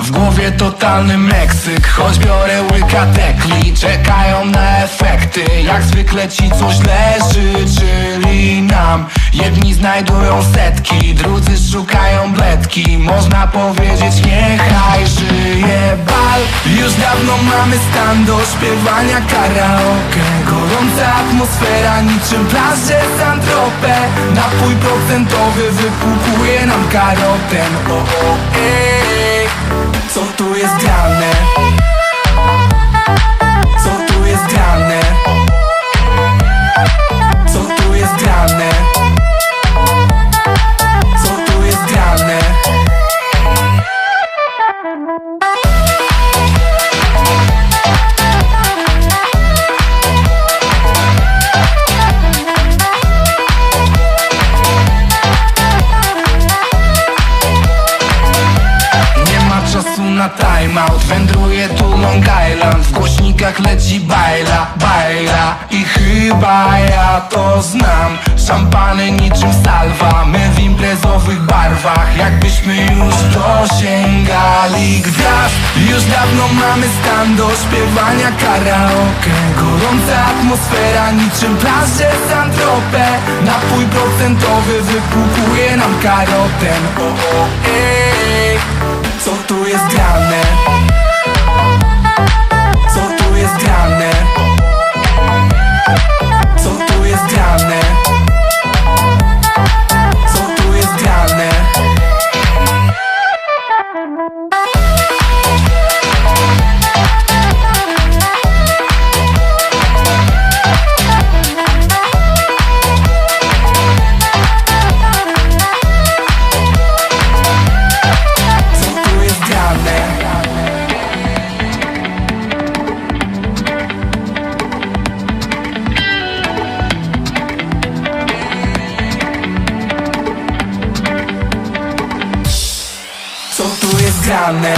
W głowie totalny Meksyk Choć biorę łyka tekli Czekają na efekty. Jak zwykle ci coś leży Czyli nam. Jedni znajdują setki Drudzy szukają bledki. Można powiedzieć niechaj żyje bal. Już dawno mamy stan do śpiewania karaoke. Gorąca atmosfera niczym plaże Santropę Napój procentowy wypłukuje nam karotem. O, o, ej. Timeout Wędruję tu Long Island W głośnikach leci bajla, bajla. I chyba ja to znam Szampany niczym salwa. My w imprezowych barwach Jakbyśmy już dosięgali gwiazd. Już dawno mamy stan do śpiewania karaoke. Gorąca atmosfera niczym plaże Santropę Napój procentowy wypłukuje nam karotem o, o, ej. grane